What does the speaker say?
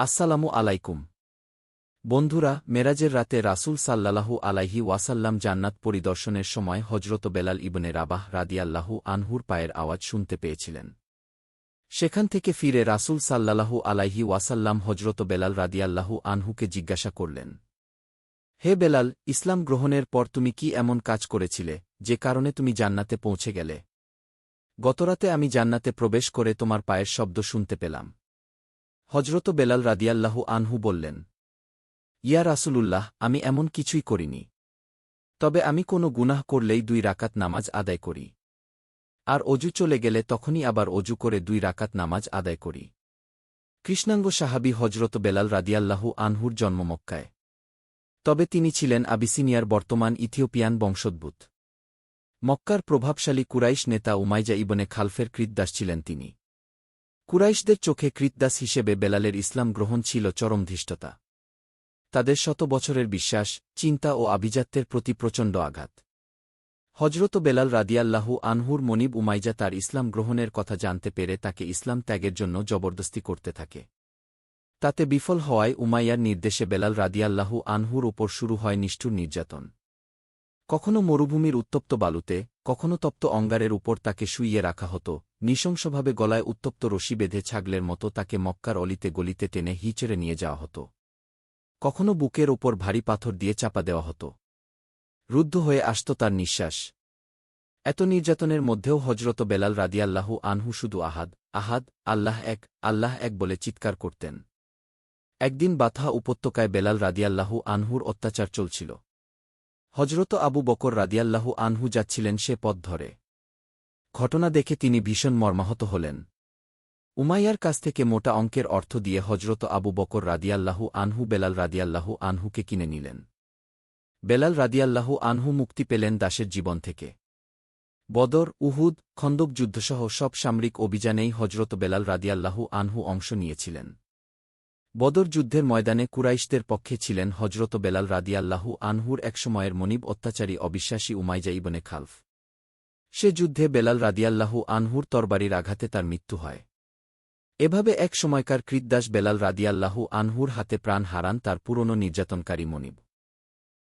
আসসালামু আলাইকুম। বন্ধুরা, মেরাজের রাতে রাসূল সাল্লাল্লাহু আলাইহি ওয়াসাল্লাম জান্নাত পরিদর্শনের সময় হজরত বেলাল ইবনে রাবাহ রাদিয়াল্লাহু আনহুর পায়ের আওয়াজ শুনতে পেয়েছিলেন। সেখান থেকে ফিরে রাসূল সাল্লাল্লাহু আলাইহি ওয়াসাল্লাম হজরত বেলাল রাদিয়াল্লাহু আনহুকে জিজ্ঞাসা করলেন, হে বেলাল, ইসলাম গ্রহণের পর তুমি কি এমন কাজ করেছিলে যে কারণে তুমি জান্নাতে পৌঁছে গেলে? গতরাতে আমি জান্নাতে প্রবেশ করে তোমার পায়ের শব্দ শুনতে পেলাম। হজরত বেলাল রাদিয়াল্লাহু আনহু বললেন, ইয়া রাসূলুল্লাহ, আমি এমন কিছুই করিনি। তবে আমি কোনো গুনাহ করলেই দুই রাকাত নামাজ আদায় করি। আর অজু চলে গেলে তখনই আবার অজু করে দুই রাকাত নামাজ আদায় করি। কৃষ্ণাঙ্গ সাহাবি হজরত বেলাল রাদিয়াল্লাহু আনহুর জন্ম মক্কায়। তবে তিনি ছিলেন আবিসিনিয়ার বর্তমান ইথিওপিয়ান বংশোদ্ভূত। মক্কার প্রভাবশালী কুরাইশ নেতা উমাইজা ইবনে খালফের কৃতদাস ছিলেন তিনি। কুরাইশদের চোখে কৃতদাস হিসেবে বেলালের ইসলাম গ্রহণ ছিল চরম ধৃষ্টতা তাদের শত বছরের বিশ্বাস, চিন্তা ও আভিজাত্যের প্রতি প্রচণ্ড আঘাত। হজরত বেলাল রাদিয়াল্লাহু আনহুর মনিব উমাইজা তার ইসলাম গ্রহণের কথা জানতে পেরে তাকে ইসলাম ত্যাগের জন্য জবরদস্তি করতে থাকে। তাতে বিফল হওয়ায় উমাইয়ার নির্দেশে বেলাল রাদিয়াল্লাহু আনহুর ওপর শুরু হয় নিষ্ঠুর নির্যাতন। কখনো মরুভূমির উত্তপ্ত বালুতে, কখনো তপ্ত অঙ্গারের উপর তাকে শুইয়ে রাখা হতো নৃশংসভাবে গলায় উত্তপ্ত রশি বেঁধে ছাগলের মতো তাকে মক্কার অলিতে গলিতে টেনে হিচড়ে নিয়ে যাওয়া হতো। কখনো বুকের ওপর ভারী পাথর দিয়ে চাপা দেওয়া হতো। রুদ্ধ হয়ে আসত তার নিঃশ্বাস। এত নির্যাতনের মধ্যেও হজরত বেলাল রাদিয়াল্লাহু আনহু শুধু আহাদ আহাদ, আল্লাহ এক আল্লাহ এক বলে চিৎকার করতেন। একদিন বাথা উপত্যকায় বেলাল রাদিয়াল্লাহু আনহুর অত্যাচার চলছিল। হজরত আবু বকর রাদিয়াল্লাহু আনহু যাচ্ছিলেন সে পথ ধরে। ঘটনা দেখে তিনি ভীষণ মর্মাহত হলেন। উমাইয়ার কাছ থেকে মোটা অঙ্কের অর্থ দিয়ে হজরত আবু বকর রাদিয়াল্লাহু আনহু বেলাল রাদিয়াল্লাহু আনহুকে কিনে নিলেন। বেলাল রাদিয়াল্লাহু আনহু মুক্তি পেলেন দাসের জীবন থেকে। বদর, উহুদ, খন্দক যুদ্ধসহ সব সামরিক অভিযানেই হজরত বেলাল রাদিয়াল্লাহু আনহু অংশ নিয়েছিলেন। বদর যুদ্ধের ময়দানে কুরাইশদের পক্ষে ছিলেন হজরত বেলাল রাদিয়াল্লাহু আনহুর একসময়ের মনিব অত্যাচারী অবিশ্বাসী উমাইজা ইবনে খালফ। সে যুদ্ধে বেলাল রাদিয়াল্লাহু আনহুর তরবারির আঘাতে তার মৃত্যু হয়। এভাবে এক সময়কার কৃতদাস বেলাল রাদিয়াল্লাহু আনহুর হাতে প্রাণ হারান তার পুরনো নির্যাতনকারী মনিব।